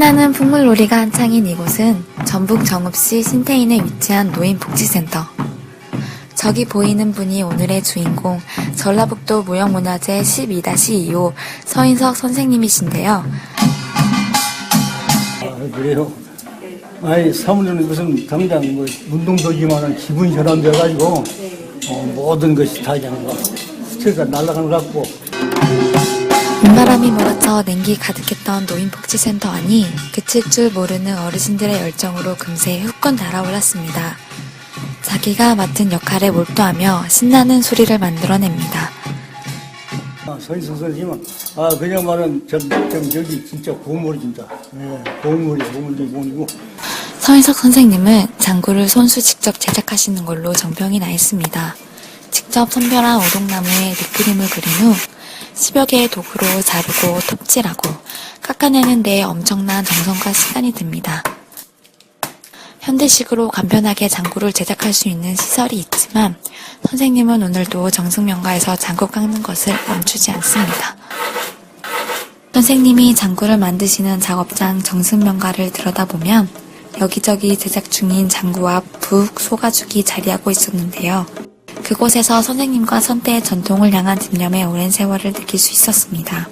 신나는 풍물놀이가 한창인 이곳은 전북 정읍시 신태인에 위치한 노인복지센터. 저기 보이는 분이 오늘의 주인공 전라북도 무형문화재 12-2호 서인석 선생님이신데요. 아, 그래요? 아니, 사모님은 무슨 당장 뭐 운동도지만은 기분이 전환돼가지고 어, 모든 것이 다 그냥 막 스트레스가 날아가는 것 같고 봄바람이 몰아쳐 냉기 가득했던 노인복지센터 안이 그칠 줄 모르는 어르신들의 열정으로 금세 후끈 달아올랐습니다. 자기가 맡은 역할에 몰두하며 신나는 소리를 만들어냅니다. 아, 서인석 선생님은 아 그냥 말은 전, 전 여기 진짜 진짜 예, 고물이 고물이 고물이고 서인석 선생님은 장구를 손수 직접 제작하시는 걸로 정평이 나 있습니다. 직접 선별한 오동나무에 잎그림을 그린 후 10여 개의 도구로 자르고 톱질하고 깎아내는 데 엄청난 정성과 시간이 듭니다. 현대식으로 간편하게 장구를 제작할 수 있는 시설이 있지만 선생님은 오늘도 정승명가에서 장구 깎는 것을 멈추지 않습니다. 선생님이 장구를 만드시는 작업장 정승명가를 들여다보면 여기저기 제작 중인 장구와 북, 소가죽이 자리하고 있었는데요. 그곳에서 선생님과 선대의 전통을 향한 집념의 오랜 세월을 느낄 수 있었습니다.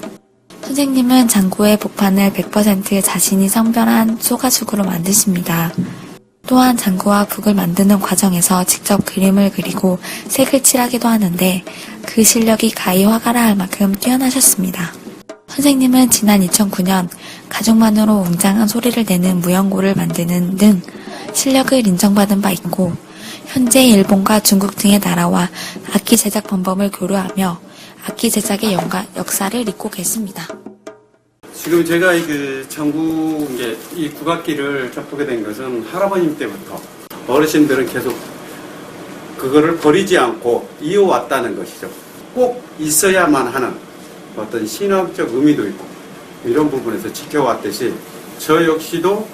선생님은 장구의 복판을 100% 자신이 선별한 소가죽으로 만드십니다. 또한 장구와 북을 만드는 과정에서 직접 그림을 그리고 색을 칠하기도 하는데 그 실력이 가히 화가라 할 만큼 뛰어나셨습니다. 선생님은 지난 2009년 가족만으로 웅장한 소리를 내는 무용고를 만드는 등 실력을 인정받은 바 있고 현재 일본과 중국 등의 나라와 악기 제작 방법을 교류하며 악기 제작의 연가, 역사를 잇고 계십니다. 지금 제가 이그 전국 이 국악기를 접하게 된 것은 할아버님 때부터 어르신들은 계속 그거를 버리지 않고 이어왔다는 것이죠. 꼭 있어야만 하는 어떤 신학적 의미도 있고 이런 부분에서 지켜왔듯이 저 역시도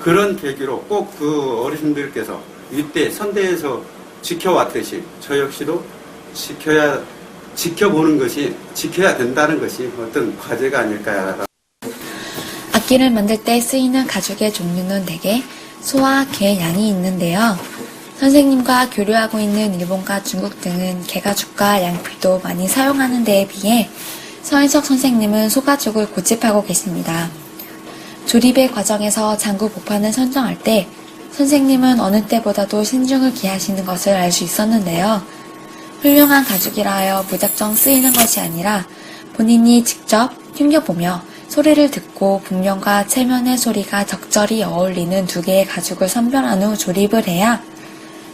그런 계기로 꼭 그 어르신들께서 이때 선대에서 지켜왔듯이 저 역시도 지켜야 지켜보는 것이 지켜야 된다는 것이 어떤 과제가 아닐까라고 악기를 만들 때 쓰이는 가죽의 종류는 대개 소와 개, 양이 있는데요. 선생님과 교류하고 있는 일본과 중국 등은 개가죽과 양피도 많이 사용하는 데에 비해 서인석 선생님은 소가죽을 고집하고 계십니다. 조립의 과정에서 장구 복판을 선정할 때 선생님은 어느 때보다도 신중을 기하시는 것을 알 수 있었는데요. 훌륭한 가죽이라 하여 무작정 쓰이는 것이 아니라 본인이 직접 튕겨보며 소리를 듣고 북면과 체면의 소리가 적절히 어울리는 두 개의 가죽을 선별한 후 조립을 해야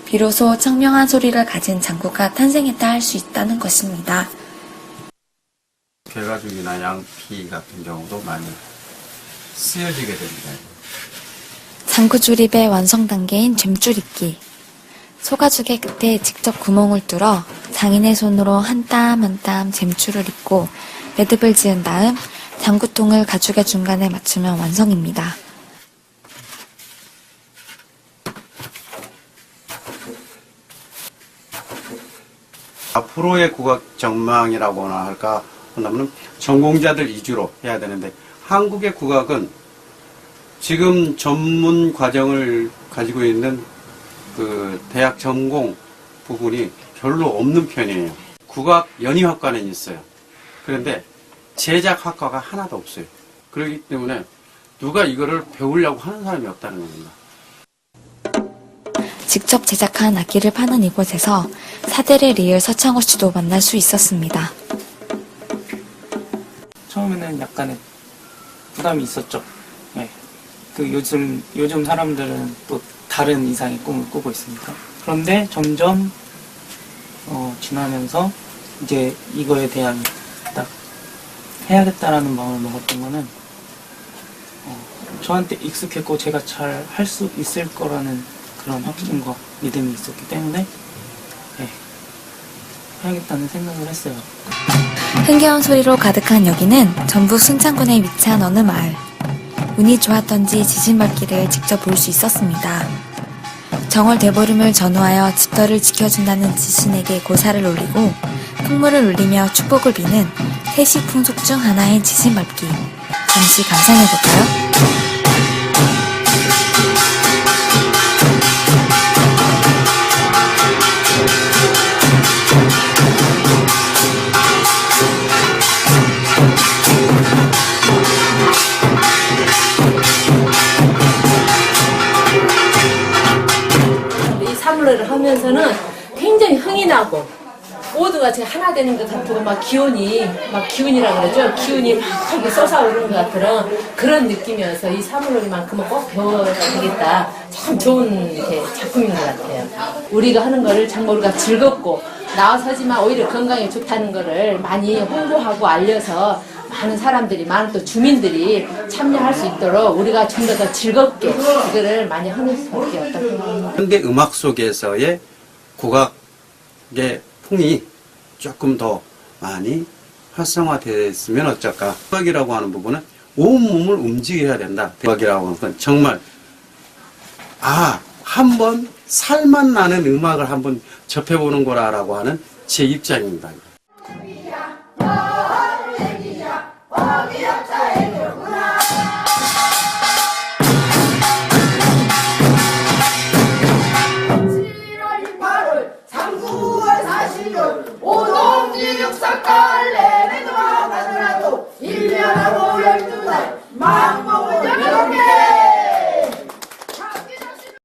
비로소 청명한 소리를 가진 장구가 탄생했다 할 수 있다는 것입니다. 개가죽이나 양피 같은 경우도 많이 쓰여지게 됩니다. 장구 조립의 완성 단계인 잼조립기. 소가죽의 끝에 직접 구멍을 뚫어 장인의 손으로 한 땀 한 땀 잼줄을 입고 매듭을 지은 다음 장구통을 가죽의 중간에 맞추면 완성입니다. 앞으로의 국악 전망이라고나 할까 한다면 전공자들 위주로 해야 되는데 한국의 국악은 지금 전문 과정을 가지고 있는 그 대학 전공 부분이 별로 없는 편이에요. 국악 연희학과는 있어요. 그런데 제작학과가 하나도 없어요. 그렇기 때문에 누가 이거를 배우려고 하는 사람이 없다는 겁니다. 직접 제작한 악기를 파는 이곳에서 사대를 이을 서창호 씨도 만날 수 있었습니다. 처음에는 약간의 부담이 있었죠. 예. 그 요즘 요즘 사람들은 또 다른 이상의 꿈을 꾸고 있으니까. 그런데 점점 어, 지나면서 이제 이거에 대한 딱 해야겠다라는 마음을 먹었던 거는 어, 저한테 익숙했고 제가 잘 할 수 있을 거라는 그런 확신과 믿음이 있었기 때문에 예, 해야겠다는 생각을 했어요. 흥겨운 소리로 가득한 여기는 전북 순창군에 위치한 어느 마을. 운이 좋았던지 지진밟기를 직접 볼 수 있었습니다. 정월 대보름을 전후하여 집터를 지켜준다는 지신에게 고사를 올리고 풍물을 울리며 축복을 비는 세시 풍속 중 하나인 지진밟기. 잠시 감상해볼까요? 굉장히 흥이 나고 모두가 제 하나 되는 것 같고 막 기운이 막 기운이라 그러죠? 기운이 막 이렇게 솟아오르는 것 같은 그런 느낌이어서 이 사물놀이만큼은 꼭 배워야 되겠다. 참 좋은 이렇게 작품인 것 같아요. 우리가 하는 거를 정말 우리가 즐겁고 나와서지만 오히려 건강에 좋다는 거를 많이 홍보하고 알려서 많은 사람들이 많은 또 주민들이 참여할 수 있도록 우리가 좀 더 더 즐겁게 이거를 많이 하는 수밖에 생각합니다. 현대 음악 속에서의 국악의 풍이 조금 더 많이 활성화됐으면 어쩔까. 국악이라고 하는 부분은 온몸을 움직여야 된다. 국악이라고 하는 건 정말 아, 한 번 살맛 나는 음악을 한번 접해보는 거라라고 하는 제 입장입니다. 오동지 육사까지